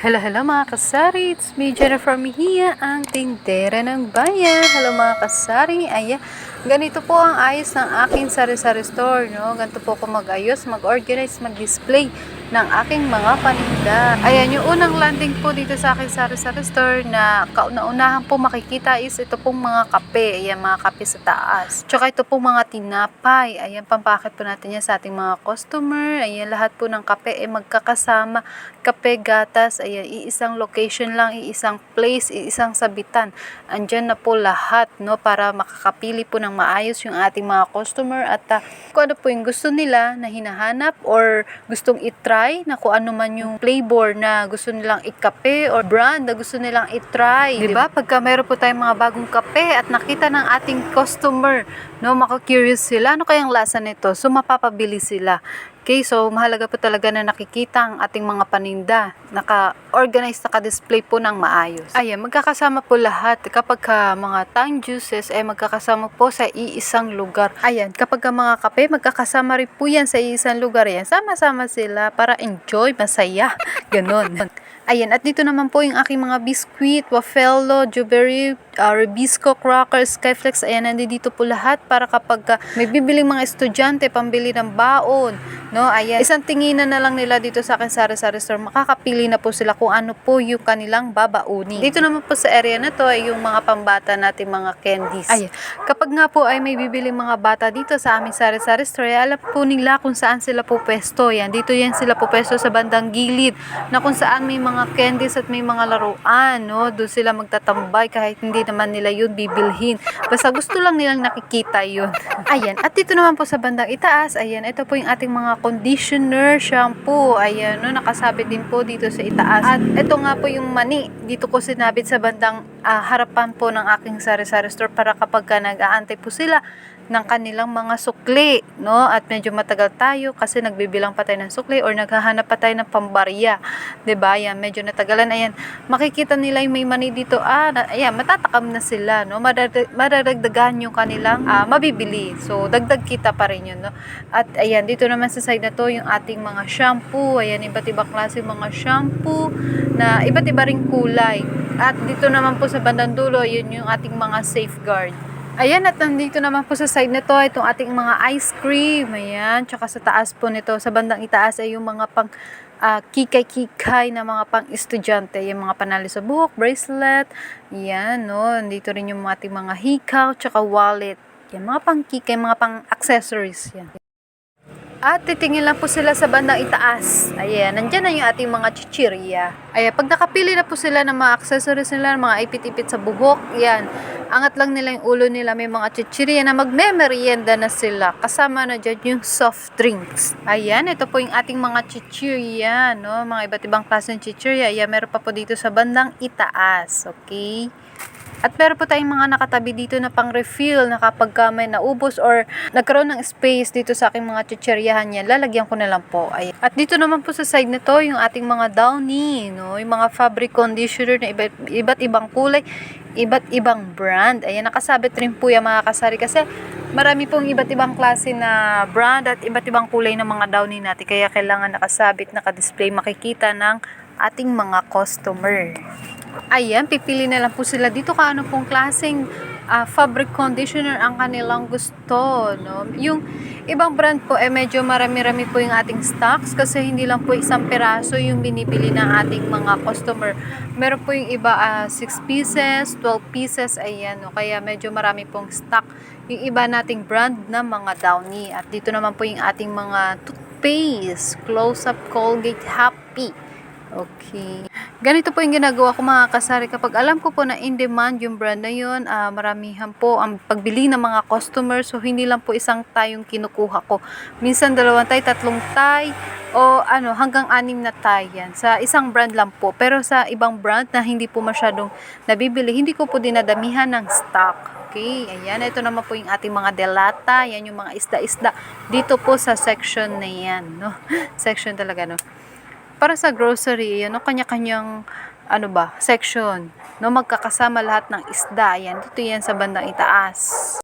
Hello, hello mga kasari. It's me, Jennifer Mejia, ang tindera ng bayan. Hello mga kasari. Ayan, ganito po ang ayos ng aking sari-sari store. No? Ganito po ako mag-ayos, mag-organize, mag-display ng aking mga paninda. Ayan, yung unang landing po dito sa aking sari-sari store na kauna-unahan po makikita is ito pong mga kape. Ayan, mga kape sa taas. Tsaka ito pong mga tinapay. Ayan, pampakit po natin yan sa ating mga customer. Ayan, lahat po ng kape ay magkakasama. Kape, gatas, ayan, iisang location lang, iisang place, iisang sabitan. Andyan na po lahat, no, para makakapili po ng maayos yung ating mga customer at ah, kung ano po yung gusto nila na hinahanap or gustong itry na kung ano man yung flavor na gusto nilang ikape or brand na gusto nilang itry. Ba? Pagka meron po tayong mga bagong kape at nakita ng ating customer, no, maka-curious sila, ano kayang lasa nito? So, mapapabili sila. Okay, so mahalaga po talaga na nakikita ang ating mga paninda. Naka-organize, naka-display po ng maayos. Ayan, magkakasama po lahat. Kapag ka mga tang juices, ay magkakasama po sa iisang lugar. Ayan, kapag ka mga kape, magkakasama rin po yan sa iisang lugar. Yan, sama-sama sila para enjoy, masaya. Ganon. Ayan, at dito naman po yung aking mga biscuit, wafello, jubery, uh, Rebisco, crackers, skyflex. Ayan, nandito po lahat para kapag ka may bibiling mga estudyante, pambili ng baon, no? Ayan, isang tinginan na lang nila dito sa akin sari-sari store. Makakapili na po sila kung ano po yung kanilang babauni. Dito naman po sa area na to ay yung mga pambata natin mga candies. Ayan, kapag nga po ay may bibiling mga bata dito sa aming sari-sari store, alam po nila kung saan sila po pwesto. Yan, dito yan sila po pwesto sa bandang gilid na kung saan may mga candies at may mga laruan, no? Doon sila magtatambay kahit hindi naman nila yun bibilhin. Basta gusto lang nilang nakikita yun. ayan, at dito naman po sa bandang itaas, ayan, ito po yung ating mga conditioner, shampoo, ayan, no? Nakasabit din po dito sa itaas. At ito nga po yung mani, dito ko sinabit sa bandang ah, harapan po ng aking sari-sari store para kapag ka nag-aantay po sila ng kanilang mga sukli, no? At medyo matagal tayo kasi nagbibilang pa tayo ng sukli or naghahanap pa tayo ng pambarya. 'Di ba? Yan, medyo natagalan. Ayan, makikita nila yung may mani dito. Ah, na, ayan, matatakam na sila, no? Maradag, mararagdagan yung kanilang ah, mabibili. So, dagdag kita pa rin yun, no? At ayan, dito naman sa side na to yung ating mga shampoo. Ayan, iba't ibang klase mga shampoo na iba't iba ring kulay. At dito naman po sa bandang dulo, yun yung ating mga safeguard. Ayan, at nandito naman po sa side nito, itong ating mga ice cream. Ayan, tsaka sa taas po nito, sa bandang itaas ay yung mga pang ah, kikay-kikay na mga pang estudyante. Yung mga panali sa buhok, bracelet. Yan, no. Nandito rin yung ating mga hikaw, tsaka wallet. Yan, mga pang kikay, mga pang accessories. Yan. At titingin lang po sila sa bandang itaas. Ayan, nandyan na yung ating mga chichirya. Ayan, pag nakapili na po sila ng mga accessories nila, mga ipit-ipit sa buhok, yan. Angat lang nila yung ulo nila, may mga chichirya na magme-merienda na sila. Kasama na dyan yung soft drinks. Ayan, ito po yung ating mga chichirya, no? Mga iba't ibang klase ng chichirya. Ayan, meron pa po dito sa bandang itaas. Okay? At meron po tayong mga nakatabi dito na pang refill na kapag ka may naubos or nagkaroon ng space dito sa aking mga chichiryahan yan, lalagyan ko na lang po. Ay. At dito naman po sa side na to, yung ating mga downy, no? yung mga fabric conditioner na iba, iba't ibang kulay, iba't ibang brand. Ayan, nakasabit rin po yung mga kasari kasi marami pong iba't ibang klase na brand at iba't ibang kulay ng mga downy natin. Kaya kailangan nakasabit, nakadisplay, makikita ng ating mga customer. Ayan, pipili na lang po sila dito kung ano pong klaseng ah, fabric conditioner ang kanilang gusto. No? Yung ibang brand po, eh medyo marami-rami po yung ating stocks kasi hindi lang po isang peraso yung binibili ng ating mga customer. Meron po yung iba 6 pieces, 12 pieces, ayan. No? Kaya medyo marami pong stock yung iba nating brand na mga Downy. At dito naman po yung ating mga toothpaste, Close-Up Colgate Happy. Okay. Ganito po yung ginagawa ko mga kasari. Kapag alam ko po na in demand yung brand na yun, ah, maramihan po ang pagbili ng mga customers. So, hindi lang po isang tayong kinukuha ko. Minsan dalawang tay, tatlong tay, o ano, hanggang anim na tay yan. Sa isang brand lang po. Pero sa ibang brand na hindi po masyadong nabibili, hindi ko po dinadamihan ng stock. Okay, ayan. Ito naman po yung ating mga delata. Yan yung mga isda-isda. Dito po sa section na yan. No? section talaga, no? Para sa grocery, ano, kanya-kanyang ano ba, section. No, magkakasama lahat ng isda. Yan, dito yan sa bandang itaas.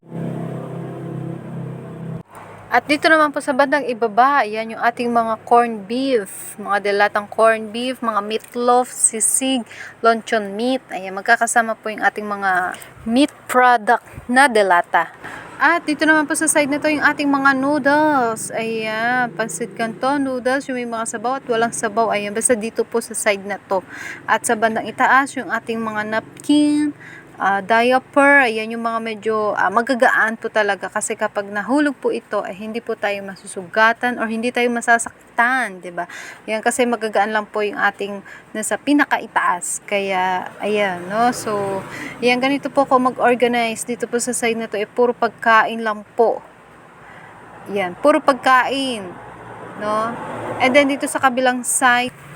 At dito naman po sa bandang ibaba, yan yung ating mga corned beef, mga delatang corned beef, mga meatloaf, sisig, luncheon meat. Ayan, magkakasama po yung ating mga meat product na delata. At dito naman po sa side na to yung ating mga noodles. Ayan, pansit canton noodles, yung may mga sabaw at walang sabaw. Ayan, basta dito po sa side na to. At sa bandang itaas, yung ating mga napkin, ah, diaper, ayan yung mga medyo ah, magagaan po talaga kasi kapag nahulog po ito ay hindi po tayo masusugatan or hindi tayo masasaktan, 'di ba? Yan kasi magagaan lang po yung ating nasa pinakaitaas. Kaya ayan, no. So, yan ganito po ako mag-organize dito po sa side na to, eh puro pagkain lang po. Yan, puro pagkain, no? And then dito sa kabilang side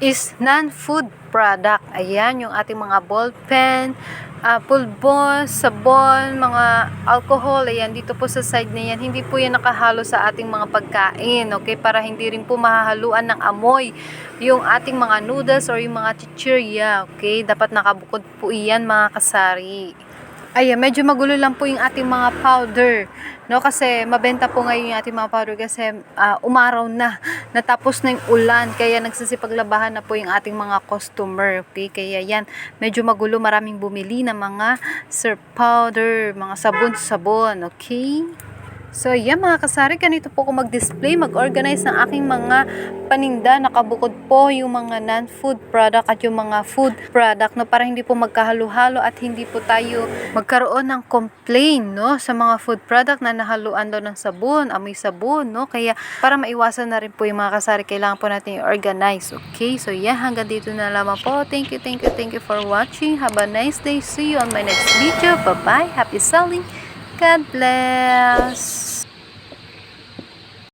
is non-food product. Ayan, yung ating mga ball pen, uh, pulbos, sabon, mga alcohol. Ayan, dito po sa side na yan. Hindi po yan nakahalo sa ating mga pagkain. Okay, para hindi rin po mahahaluan ng amoy yung ating mga noodles or yung mga chichirya. Okay, dapat nakabukod po iyan mga kasari. Ayan, medyo magulo lang po yung ating mga powder. No, kasi mabenta po ngayon yung ating mga powder kasi ah, umaraw na. Natapos na yung ulan. Kaya nagsisipaglabahan na po yung ating mga customer. Okay, kaya yan, medyo magulo. Maraming bumili ng mga surf powder, mga sabon-sabon. Okay? So, yan mga kasari, ganito po ko mag-display, mag-organize ng aking mga paninda. Nakabukod po yung mga non-food product at yung mga food product no, para hindi po magkahalo-halo at hindi po tayo magkaroon ng complaint no, sa mga food product na nahaluan daw ng sabon, amoy sabon. No? Kaya para maiwasan na rin po yung mga kasari, kailangan po natin i-organize. Okay, so yan, hanggang dito na lamang po. Thank you, thank you, thank you for watching. Have a nice day. See you on my next video. Bye-bye. Happy selling. God bless.